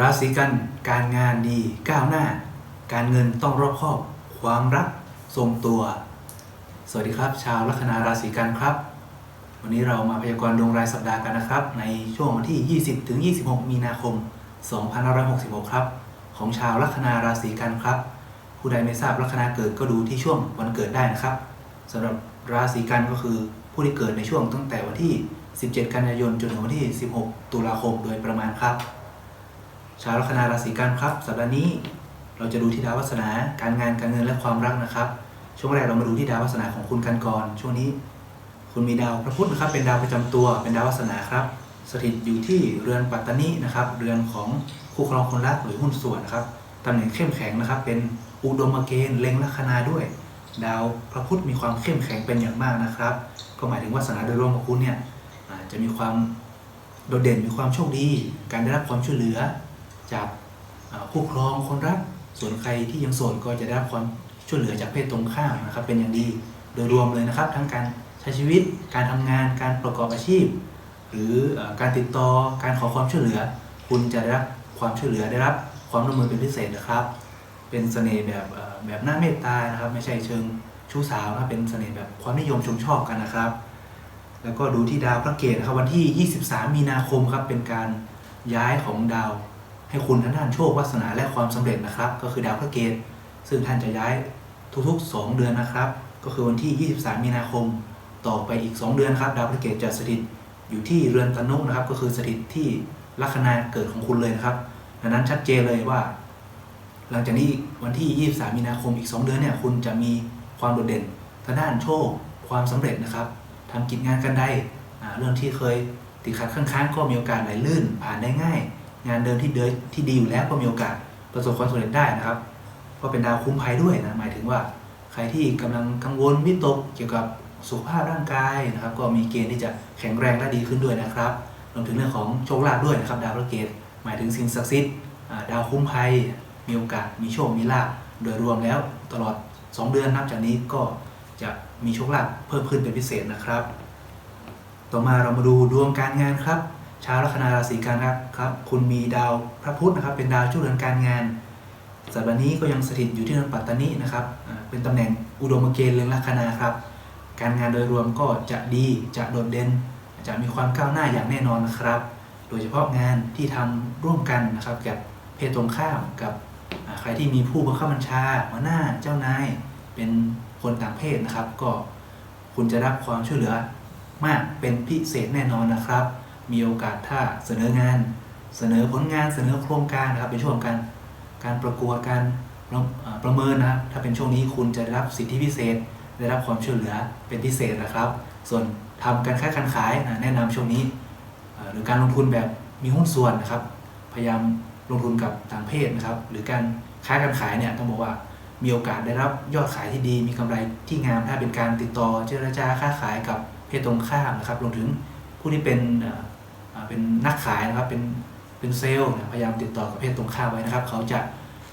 ราศีกัน การงานดีก้าวหน้า การเงินต้องรอบคอบ ความรักทรงตัว สวัสดีครับ ชาวลัคนาราศีกันครับ วันนี้เรามาพยากรณ์ดวงรายสัปดาห์กันนะครับ ในช่วงวันที่ 20 ถึง 26 มีนาคม 2566 ครับ ของชาวลัคนาราศีกันครับ ผู้ใดไม่ทราบลัคนาเกิดก็ดูที่ช่วงวันเกิดได้นะครับสำหรับราศีกันก็คือผู้ที่เกิดในช่วงตั้งแต่วันที่ 17 กันยายนจนถึงวันที่ 16 ตุลาคมโดยประมาณครับ ชาวลัคนาราศีกันครับ สัปดาห์นี้เราจะดูที่ดาววาสนา การงานการเงินและความรักนะครับ ช่วงแรกเรามาดูที่ดาววาสนาของคุณกันก่อน ช่วงนี้ คุณมีดาวพระพุธนะครับ เป็นดาวประจำตัวเป็นดาววาสนาครับ สถิตอยู่ที่เรือนปัตตานีนะครับ เรือนของคู่ครองคนรักหรือหุ้นส่วนนะครับตำแหน่งเข้มแข็งนะครับ เป็นอุดมเกณฑ์เล็งลัคนาด้วย ดาวพระพุธมีความเข้มแข็งเป็นอย่างมากนะครับ ก็หมายถึงวาสนาโดยรวมของคุณเนี่ยจะมีความโดดเด่นมีความโชคดี การได้รับความช่วยเหลือ จากอ่าคู่ครองคนรัก ส่วนใครที่ยังโสดก็จะได้รับความช่วยเหลือจากเพศตรงข้ามนะครับเป็นอย่างดีโดยรวมเลยนะครับ ทั้งการใช้ชีวิต การทำงาน การประกอบอาชีพ หรือการติดต่อการขอความช่วยเหลือ คุณจะได้รับความช่วยเหลือได้รับความร่วมมือเป็นพิเศษนะครับ เป็นเสน่ห์แบบแบบหน้าเมตตานะครับ ไม่ใช่เชิงชู้สาวนะเป็นเสน่ห์แบบความนิยมชมชอบกันนะครับ แล้วก็ดูที่ดาวพระเกตนะครับวันที่ 23 มีนาคมครับเป็นการย้ายของดาว ให้คุณทางด้านโชควาสนาและความสำเร็จนะครับ ก็คือดาวพระเกตซึ่งท่านจะย้ายทุกๆ 2 เดือนนะครับ ก็คือวันที่ 23 มีนาคม ต่อไปอีก 2 เดือนครับ ดาวพระเกตจะสถิตอยู่ที่เรือนตนุนะครับ ก็คือสถิตที่ลัคนาเกิดของคุณเลยนะครับดังนั้นชัดเจนเลยว่า หลังจากนี้วันที่ 23 มีนาคมอีก 2 เดือนเนี่ยคุณจะมีความโดดเด่นทางด้านโชคความสำเร็จนะครับทำกิจงานกันได้เรื่องที่เคยติดขัดข้างๆก็มีโอกาสไหลลื่นผ่านได้ง่าย งานเดิมที่เดินที่ดีอยู่แล้วก็มีโอกาสประสบความสำเร็จได้นะครับ ก็เป็นดาวคุ้มภัยด้วยนะหมายถึงว่าใครที่กำลังกังวลวิตกเกี่ยวกับสุขภาพร่างกายนะครับ ก็มีเกณฑ์ที่จะแข็งแรงและดีขึ้นด้วยนะครับรวมถึงเรื่องของโชคลาภด้วยนะครับ ดาวพระเกตหมายถึงสิ่งศักดิ์สิทธิ์ดาวคุ้มภัย มีโอกาสมีโชคมีลาภโดยรวมแล้วตลอด 2 เดือนนับจากนี้ก็จะมีโชคลาภเพิ่มขึ้นเป็นพิเศษนะครับ ต่อมาเรามาดูดวงการงานครับ ชาวลัคนาราศีกันครับครับ คุณมีดาวพระพุธนะครับเป็นดาวช่วยเรือนการงานสัปดาห์นี้ก็ยังสถิตอยู่ที่เรือนปัตตานีนะครับเป็นตำแหน่งอุดมเกณฑ์เรือนลัคนาครับ การงานโดยรวมก็จะดีจะโดดเด่นจะมีความก้าวหน้าอย่างแน่นอนนะครับ โดยเฉพาะงานที่ทำร่วมกันนะครับกับเพศตรงข้ามกับใครที่มีผู้บังคับบัญชาหัวหน้าเจ้านายเป็นคนต่างเพศนะครับ ก็คุณจะรับความช่วยเหลือมากเป็นพิเศษแน่นอนนะครับ มีโอกาสถ้าเสนองาน เสนอผลงานเสนอโครงการนะครับเป็นช่วงการการประกวดการประเมินนะครับถ้าเป็นช่วงนี้คุณจะได้รับสิทธิพิเศษ ได้รับความช่วยเหลือเป็นพิเศษนะครับ ส่วนทำการค้าการขายนะแนะนำช่วงนี้ หรือการลงทุนแบบมีหุ้นส่วนนะครับ พยายามลงทุนกับต่างเพศนะครับ หรือการค้าการขายเนี่ยต้องบอกว่ามีโอกาสได้รับยอดขายที่ดี มีกำไรที่งามถ้าเป็นการติดต่อเจรจาค้าขายกับเพศตรงข้ามนะครับรวมถึงผู้ที่เป็น เป็นนักขายนะครับเป็นเป็นเซลล์พยายามติดต่อกับเพศตรงข้ามไว้นะครับ เขาจะ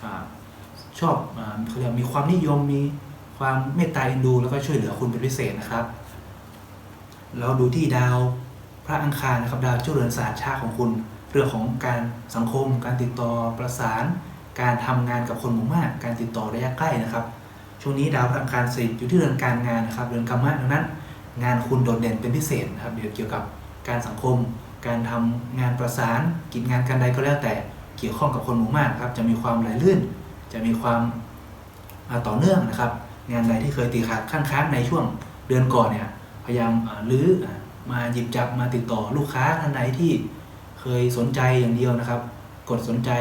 อชอบเขาเรียกมีความนิยมมีความเมตตาเอ็นดู แล้วก็ช่วยเหลือคุณเป็นพิเศษนะครับ เราดูที่ดาวพระอังคารนะครับดาวเจ้าเรือนศาสตร์ชาติของคุณ เรื่องของการสังคม การติดต่อประสาน การทำงานกับคนหมู่มาก การติดต่อระยะใกล้นะครับ ช่วงนี้ดาวพระอังคารสถิตอยู่ที่เรือนการงานนะครับ เรือนกรรมะดังนั้น งานคุณโดดเด่นเป็นพิเศษนะครับเดี๋ยวเกี่ยวกับการสังคม การทำงานประสานกิจงานการใดก็แล้วแต่เกี่ยวข้องกับคนหมู่มากครับจะมีความไหลลื่น จะมีความต่อเนื่องนะครับ งานใดที่เคยติดขัดข้างค้างในช่วงเดือนก่อนเนี่ยพยายามอ่ารื้อมาหยิบจับมาติดต่อลูกค้าท่านใดที่เคยสนใจอย่างเดียวนะครับ กดสนใจ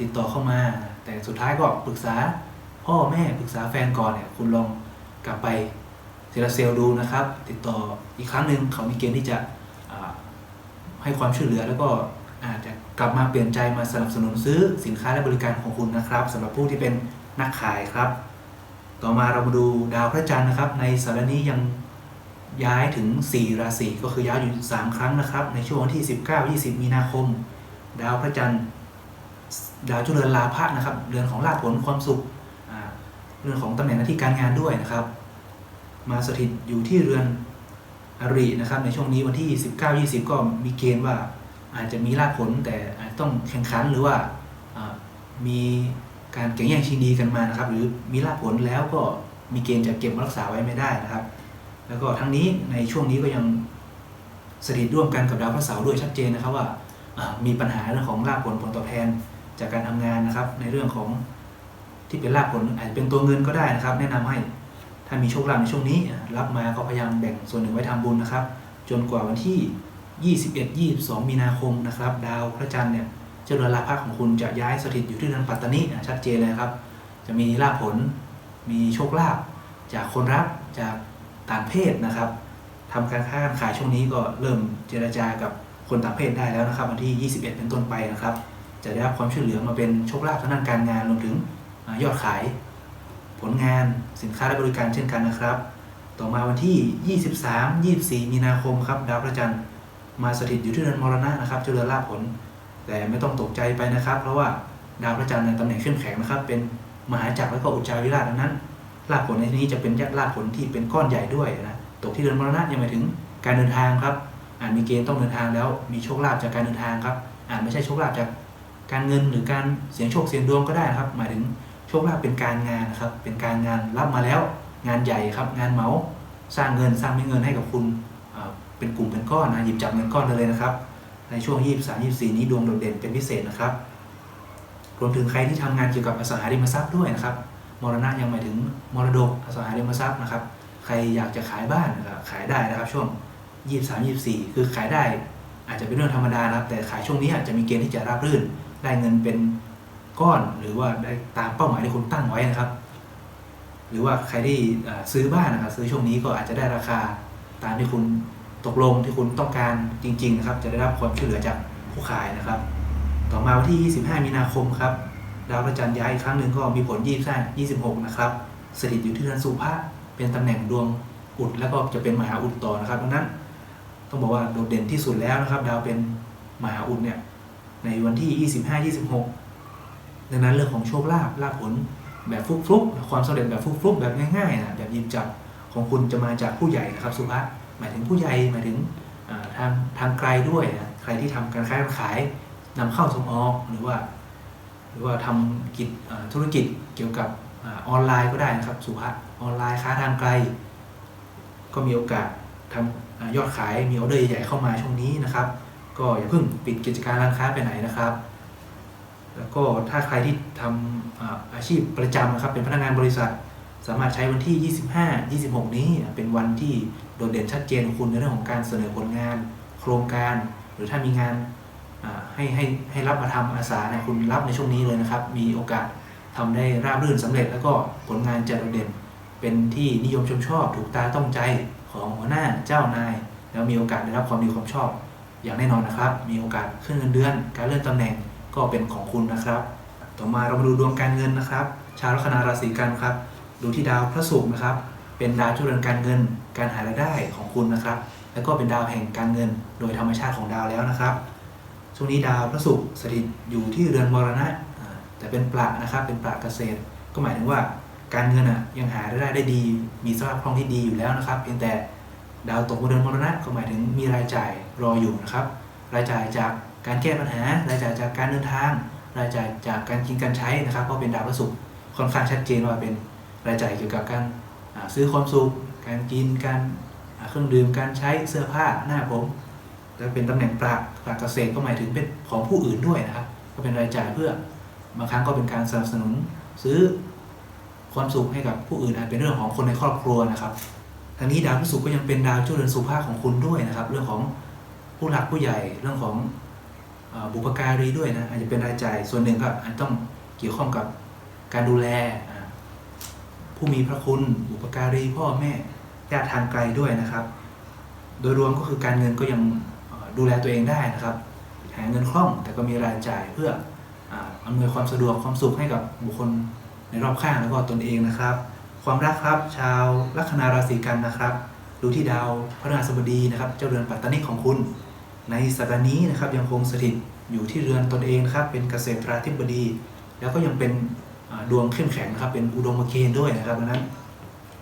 ติดต่อเข้ามา แต่สุดท้ายก็ปรึกษาพ่อแม่ปรึกษาแฟนก่อนเนี่ยคุณลองกลับไปเซลเซลดูนะครับ ติดต่ออีกครั้งหนึ่งเขามีเกณฑ์ที่จะ ให้ความช่วยเหลือแล้วก็อาจจะกลับมาเปลี่ยนใจมาสนับสนุนซื้อสินค้าและบริการของคุณนะครับสำหรับผู้ที่เป็นนักขายครับ ต่อมาเรามาดูดาวพระจันทร์นะครับ ในสัปดาห์นี้ยังย้ายถึง 4 ราศีก็คือย้ายอยู่ 3 ครั้งนะครับ ในช่วงวันที่ 19-20 มีนาคม ดาวพระจันทร์ดาวจุเจริญลาภะนะครับเรือนของลาภผลความสุขเรื่องของตำแหน่งหน้าที่การงานด้วยนะครับ มาสถิตอยู่ที่เรือน อรินะครับในช่วงนี้วันที่ 19-20 ก็มีเกณฑ์ว่าอาจจะมีลาภผลแต่อาจต้องแข่งขันหรือว่ามีการแข่งแย่งชิงดีกันมานะครับ หรือมีลาภผลแล้วก็มีเกณฑ์จะเก็บมารักษาไว้ไม่ได้นะครับ แล้วก็ทั้งนี้ในช่วงนี้ก็ยังสถิตร่วมกันกับดาวพระเสาร์ด้วยชัดเจนนะครับว่าอ่ามีปัญหาเรื่องของลาภผลผลตอบแทนจากการทำงานนะครับ ในเรื่องของที่เป็นลาภผลอาจจะเป็นตัวเงินก็ได้นะครับ แนะนำให้ ถ้ามีโชคลาภในช่วงนี้ รับมาก็พยายามแบ่งส่วนหนึ่งไว้ทำบุญนะครับ จนกว่าวันที่ 21 22 มีนาคมนะครับ ดาวพระจันทร์เนี่ยเจ้าเรือนลาภของคุณจะย้ายสถิตอยู่ที่เรือนปัตตานีชัดเจนเลยครับ จะมีลาภผล มีโชคลาภจากคนรักจากต่างเพศนะครับทำการค้าการขายช่วงนี้ก็เริ่มเจรจากับคนต่างเพศได้แล้วนะครับ วันที่ 21 เป็นต้นไปนะครับ จะได้รับความช่วยเหลือมาเป็นโชคลาภทางด้านการงานรวมถึงอยอดขาย ผลงานสินค้าและบริการเช่นกันนะครับ ต่อมาวันที่ 23 24 มีนาคมครับดาวพระจันทร์มาสถิตอยู่ที่เรือนมรณะนะครับเจริญลาภผล แต่ไม่ต้องตกใจไปนะครับ เพราะว่าดาวพระจันทร์ในตำแหน่งเข้มแข็งนะครับ เป็นมหาจักรและก็อุจจาวิราชดังนั้นลาภผลในที่นี้จะเป็นยักษ์ลาภผลที่เป็นก้อนใหญ่ด้วยนะตกที่เรือนมรณะยังหมายถึงการเดินทางครับอาจมีเกณฑ์ต้องเดินทางแล้วมีโชคลาภจากการเดินทางครับอาจไม่ใช่โชคลาภจากการเงินหรือการเสียงโชคเสียงดวงก็ได้นะครับ หมายถึง โชคลาภเป็นการงานนะครับ เป็นการงานรับมาแล้วงานใหญ่ครับ งานเหมาสร้างเงินสร้างเม็ดเงินให้กับคุณเป็นกลุ่มเป็นก้อนนะหยิบจับเงินก้อนเลยนะครับ ในช่วง 23 24 นี้ดวงโดดเด่นเป็นพิเศษนะครับ รวมถึงใครที่ทำงานเกี่ยวกับอสังหาริมทรัพย์ด้วยนะครับมรณะยังหมายถึงมรดกอสังหาริมทรัพย์นะครับใครอยากจะขายบ้านขายได้นะครับ ช่วง 23 24 คือขายได้ อาจจะเป็นเรื่องธรรมดานะครับ แต่ขายช่วงนี้อาจจะมีเกณฑ์ที่จะราบรื่น ได้เงินเป็น ก้อนหรือว่าได้ตามเป้าหมายที่คุณตั้งไว้นะครับ หรือว่าใครที่ซื้อบ้านนะครับซื้อช่วงนี้ก็อาจจะได้ราคาตามที่คุณตกลงที่คุณต้องการจริง ๆ นะครับ จะได้รับความช่วยเหลือจากผู้ขายนะครับ ต่อมาวันที่ 25 มีนาคมครับดาวพระจันทร์ย้ายอีกครั้งหนึ่งก็มีผล25 26 นะครับสถิตอยู่ที่เรือนสุภะเป็นตำแหน่งดวงอุดแล้วก็จะเป็นมหาอุดต่อนะครับดังนั้น ต้องบอกว่าโดดเด่นที่สุดแล้วนะครับ ดาวเป็นมหาอุดเนี่ยในวันที่ 25 26 ดังนั้นเรื่องของโชคลาภลาภผลแบบฟลุกๆความสำเร็จแบบฟลุกๆแบบง่ายๆนะแบบยิบจับของคุณจะมาจากผู้ใหญ่นะครับสุภะหมายถึงผู้ใหญ่หมายถึงทางทางไกลด้วยนะใครที่ทำการค้าการขายนำเข้าส่งออกหรือว่า หรือว่าทำกิจธุรกิจเกี่ยวกับออนไลน์ก็ได้นะครับสุภะออนไลน์ค้าทางไกล ก็มีโอกาสทำอายอดขายมีออเดอร์ใหญ่ๆเข้ามาช่วงนี้นะครับ ก็อย่าเพิ่งปิดกิจการร้านค้าไปไหนนะครับ แล้วก็ถ้าใครที่ทำอาอาชีพประจำนะครับเป็นพนักงานบริษัท สามารถใช้วันที่ 25 26 นี้เป็นวันที่โดดเด่นชัดเจนของคุณในเรื่องของการเสนอผลงาน โครงการ หรือถ้ามีงานให้ให้ให้รับมาทำอาสาเนี่ยคุณรับในช่วงนี้เลยนะครับ มีโอกาสทำได้ราบรื่นสำเร็จ แล้วก็ผลงานจะโดดเด่น เป็นที่นิยมชมชอบ ถูกตาต้องใจของหัวหน้าเจ้านาย แล้วมีโอกาสได้รับความดีความชอบ อย่างแน่นอนนะครับ มีโอกาสขึ้นเงินเดือน การเลื่อนตำแหน่ง ก็เป็นของคุณนะครับ ต่อมาเรามาดูดวงการเงินนะครับ ชาวลัคนาราศีกันครับ ดูที่ดาวพระศุกร์นะครับ เป็นดาวจุดเรือนการเงิน การหารายได้ของคุณนะครับ แล้วก็เป็นดาวแห่งการเงิน โดยธรรมชาติของดาวแล้วนะครับ ช่วงนี้ดาวพระศุกร์สถิตอยู่ที่เรือนมรณะ แต่เป็นปละนะครับ เป็นปละเกษตร ก็หมายถึงว่าการเงินอะยังหารายได้ได้ดี มีสภาพคล่องที่ดีอยู่แล้วนะครับ เพียงแต่ดาวตกบนเรือนมรณะก็หมายถึงมีรายจ่ายรออยู่นะครับ รายจ่ายจาก การแก้ปัญหารายจ่ายจากการเดินทาง รายจ่ายจากการกินการใช้นะครับก็เป็นดาวพระศุกร์ค่อนข้างชัดเจนว่าเป็นรายจ่ายเกี่ยวกับการซื้อความสุข การกิน การเครื่องดื่ม การใช้เสื้อผ้าหน้าผมแล้วเป็นตำแหน่งปราปราเกษตรก็หมายถึงเป็นของผู้อื่นด้วยนะครับ ก็เป็นรายจ่ายเพื่อบางครั้งก็เป็นการสนับสนุนซื้อความสุขให้กับผู้อื่นอาจเป็นเรื่องของคนในครอบครัวนะครับทางนี้ดาวพฤหัสก็ยังเป็นดาวจุดเรือนสุภาพของคุณด้วยนะครับ เรื่องของผู้หลักผู้ใหญ่เรื่องของ บุปการีด้วยนะอาจจะเป็นรายจ่ายส่วนหนึ่งก็อาจต้องเกี่ยวข้องกับการดูแลผู้มีพระคุณบุปการีพ่อแม่ญาติทางไกลด้วยนะครับ โดยรวมก็คือการเงินก็ยังดูแลตัวเองได้นะครับหาเงินคล่องแต่ก็มีรายจ่ายเพื่ออำนวยความสะดวกความสุขให้กับบุคคลในรอบข้างแล้วก็ตนเองนะครับ ความรักครับชาวลัคนาราศีกันนะครับ ดูที่ดาวพระราสบดีนะครับ เจ้าเรือนปัตตานีของคุณ ในสัปดาห์นี้นะครับยังคงสถิตอยู่ที่เรือนตนเองนะครับเป็นเกษตราธิบดี แล้วก็ยังเป็นดวงเข้มแข็งนะครับเป็นอุดมเกณฑ์ด้วยนะครับดังนั้น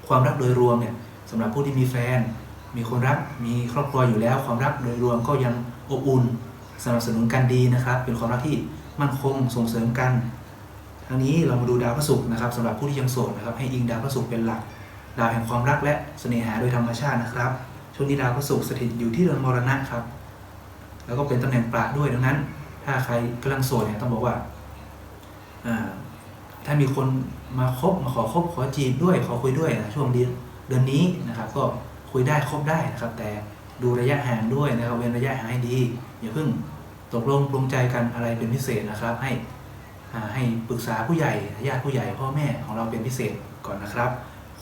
ความรักโดยรวมเนี่ยสำหรับผู้ที่มีแฟน มีคนรักมีครอบครัวอยู่แล้ว ความรักโดยรวมก็ยังอบอุ่นสนับสนุนกันดีนะครับ เป็นความรักที่มั่นคงส่งเสริมกันทั้งนี้เรามาดูดาวพระศุกร์นะครับสำหรับผู้ที่ยังโสดนะครับให้อิงดาวพระศุกร์เป็นหลัก ดาวแห่งความรักและเสน่หาโดยธรรมชาตินะครับช่วงนี้ดาวพระศุกร์สถิตอยู่ที่เรือนมรณะครับ แล้วก็เป็นตำแหน่งประด้วยดังนั้น ถ้าใครกำลังโสดเนี่ยต้องบอกว่าถ้ามีคนมาคบมาขอคบขอจีบด้วยขอคุยด้วยนะช่วงเดือนเดือนนี้นะครับ ก็คุยได้คบได้นะครับ แต่ดูระยะห่างด้วยนะครับ เว้นระยะห่างให้ดีอย่าเพิ่งตกลงปรงใจกันอะไรเป็นพิเศษนะครับ ให้ให้ปรึกษาผู้ใหญ่ญาติผู้ใหญ่พ่อแม่ของเราเป็นพิเศษก่อนนะครับ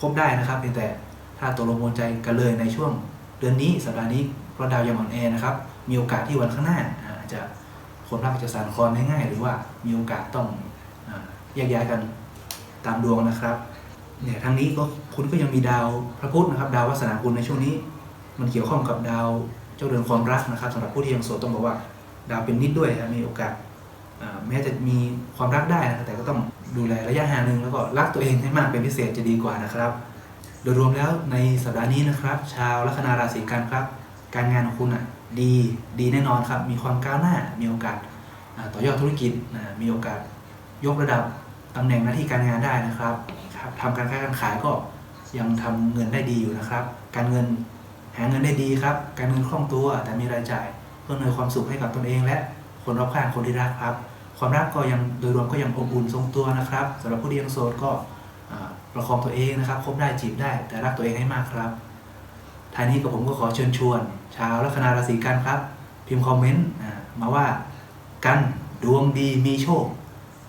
คบได้นะครับเพียงแต่ถ้าตกลงปรงใจกันเลยในช่วงเดือนนี้สัปดาห์นี้เพราะดาวยังอ่อนแอนะครับ มีโอกาสที่วันข้างหน้าอาจจะคนรักจะสานคลอนได้ง่าย หรือว่ามีโอกาสต้องอแยกย้ายกันตามดวงนะครับเนี่ยทั้งนี้ก็คุณก็ยังมีดาวพระพุธนะครับ ดาววาสนาคุณในช่วงนี้ มันเกี่ยวข้องกับดาวเจ้าเรือนความรักนะครับสำหรับผู้ที่ยังโสดต้องบอกว่า ดาวเป็นนิดด้วยมีโอกาสแม้จะมีความรักได้นะแต่ก็ต้องดูแลระยะห่างหนึ่งแล้วก็รักตัวเองให้มากเป็นพิเศษจะดีกว่านะครับ โดยรวมแล้วในสัปดาห์นี้นะครับ ชาวลัคนาราศีกันครับ การงานของคุณอะ ดีดีแน่นอนครับ มีความก้าวหน้า มีโอกาสต่อยอดธุรกิจมีโอกาสยกระดับตำแหน่งหน้าที่การงานได้นะครับทำการค้าการขายก็ยังทำเงินได้ดีอยู่นะครับ การเงินหาเงินได้ดีครับ การเงินคล่องตัวแต่มีรายจ่าย เพื่ออำนยความสุขให้กับตนเอง และคนรอบข้างคนที่รักครับ ความรักก็ยังโดยรวมก็ยังอบอุ่นทรงตัวนะครับสำหรับผู้ที่ยังโสดก็ประคองตัวเองนะครับคบได้จีบได้ แต่รักตัวเองให้มากครับ ท้ายนี้กับผมก็ขอเชิญชวน ชาวลัคนาราศีกันครับ พิมพ์คอมเมนต์มาว่ากันดวงดีมีโชค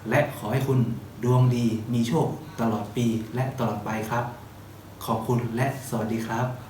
และขอให้คุณดวงดีมีโชคตลอดปีและตลอดไปครับ ขอบคุณและสวัสดีครับ